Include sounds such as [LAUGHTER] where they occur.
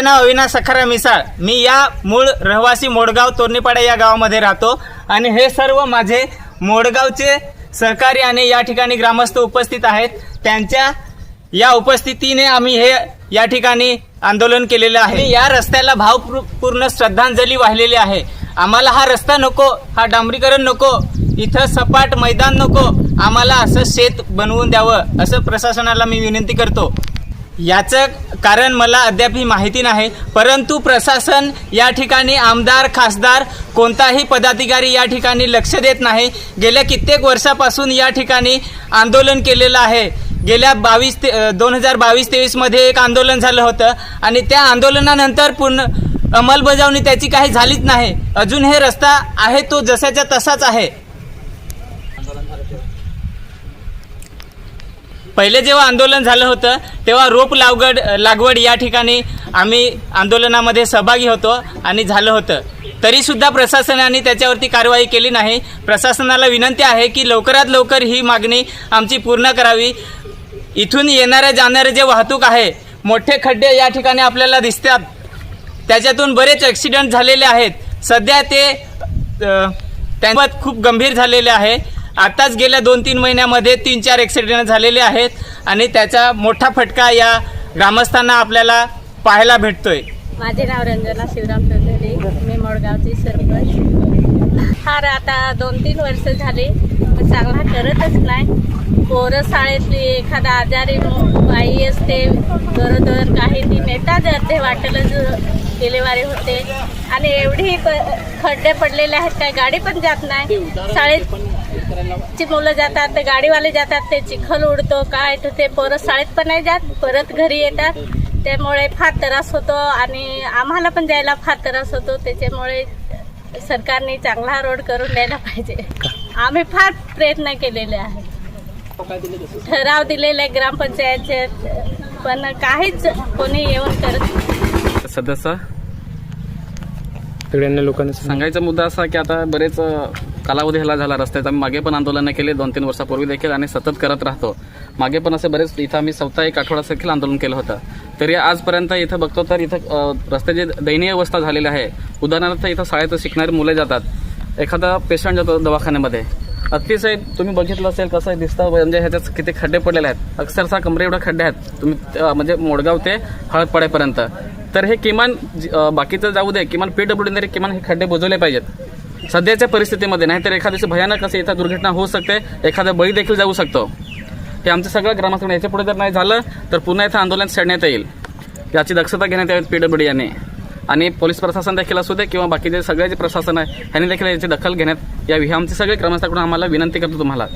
माझं नाव अविनाश सखारा मिसाळ. मी या मूळ रहिवासी मोडगाव तोरणीपाडा या गावामध्ये राहतो आणि हे सर्व माझे मोडगावचे सहकारी आणि या ठिकाणी ग्रामस्थ उपस्थित आहेत. त्यांच्या या उपस्थितीने आम्ही हे या ठिकाणी आंदोलन केलेलं आहे. या रस्त्याला भावपूर्ण श्रद्धांजली वाहिलेली आहे. आम्हाला हा रस्ता नको हा डांबरीकरण नको इथं सपाट मैदान नको. आम्हाला असं शेत बनवून द्यावं असं प्रशासनाला मी विनंती करतो. याचं कारण मला अद्यापही माहिती नाही परंतु प्रशासन या ठिकाणी आमदार खासदार कोणताही पदाधिकारी या ठिकाणी लक्ष देत नाही. गेल्या कित्येक वर्षापासून या ठिकाणी आंदोलन केलेलं आहे. गेल्या बावीस ते दोन हजार बावीस तेवीसमध्ये एक आंदोलन झालं होतं आणि त्या आंदोलनानंतर पूर्ण अंमलबजावणी त्याची काही झालीच नाही. अजून हे रस्ता आहे तो जसाच्या तसाच आहे. पहिले जेव्हा आंदोलन झालं होतं तेव्हा रोप लागवड लागवड या ठिकाणी आम्ही आंदोलनामध्ये सहभागी होतो आणि झालं होतं. तरीसुद्धा प्रशासनाने त्याच्यावरती कारवाई केली नाही. प्रशासनाला विनंती आहे की लवकरात लवकर ही मागणी आमची पूर्ण करावी. इथून येणाऱ्या जाणारे जे वाहतूक आहे मोठे खड्डे या ठिकाणी आपल्याला दिसतात. त्याच्यातून बरेच ॲक्सिडेंट झालेले आहेत. सध्या ते अ, त्यांच्यात खूप गंभीर झालेले आहे. आताच गेल्या दोन तीन महिन्यामध्ये तीन चार ॲक्सिडेंट झालेले आहेत आणि त्याचा मोठा फटका या ग्रामस्थांना आपल्याला पाहायला भेटतोय. माझे नाव रंजना शिवराम चौधरी. मी मोडगावची सरपंच. फार आता दोन तीन वर्ष झाले चांगला करतच नाही. पोरं शाळेतली एखादा आजारी बाई असते गरोदर काही ती नेतात अर्धे वाटेलच डिलेवारी होते. आणि एवढी प- खड्डे पडलेले आहेत काय गाडी पण जात नाही. शाळेत ची मुलं जातात ते गाडीवाले जातात ते चिखल उडतो काय तर ते पोरं शाळेत पण नाही जात परत घरी येतात. त्यामुळे फार त्रास होतो आणि आम्हाला पण जायला फार त्रास होतो. त्याच्यामुळे सरकारने चांगला रोड करून द्यायला पाहिजे. आम्ही फार प्रयत्न केलेले आहेत [LAUGHS] ठराव दिलेले ग्रामपंचायतचे पण काहीच कोणी येऊन करत सदस्य? सगळ्यांना लोकांना सांग. सांगायचा मुद्दा असा की आता बरेच कालावधी ह्याला झाला रस्त्याचा आम्ही मागे पण आंदोलनं केले दोन तीन वर्षापूर्वी देखील आणि सतत करत राहतो. मागे पण असे बरेच इथं आम्ही चौथा एक आठवडा देखील आंदोलन केलं होतं. तरी आजपर्यंत इथं बघतो तर इथं रस्त्याची दयनीय अवस्था झालेली आहे उदाहरणार्थ इथं शाळेत शिकणारी मुलं जातात. एखादा पेशंट जातो दवाखान्यामध्ये. अतिशय तुम्ही बघितलं असेल कसं दिसतं म्हणजे ह्याच्यात किती खड्डे पडलेले आहेत. अक्षरशः कमरे एवढे खड्डे आहेत. तुम्ही म्हणजे मोडगाव ते हळदपाड्यापर्यंत तर हे किमान बाकीचं जाऊ दे किमान पीडब्ल्यू तरी किमान हे खड्डे बुजवले पाहिजेत. सध्याच्या परिस्थितीमध्ये नाहीतर एखाद्याची भयानक असे इथं दुर्घटना होऊ शकते एखादा बळी देखील जाऊ शकतो. हे आमचं सगळं ग्रामस्थ याच्यापुढे जर नाही झालं तर पुन्हा इथं आंदोलन छेडण्यात येईल. याची दक्षता घेण्यात यावी पीडब्ल्यू याने. आणि पोलीस प्रशासन देखील असू दे किंवा बाकीचे सगळे जे प्रशासन आहे ह्यांनी देखील याची दखल घेण्यात यावी. ही आमची सगळे ग्रामस्थांकडून आम्हाला विनंती करतो तुम्हाला.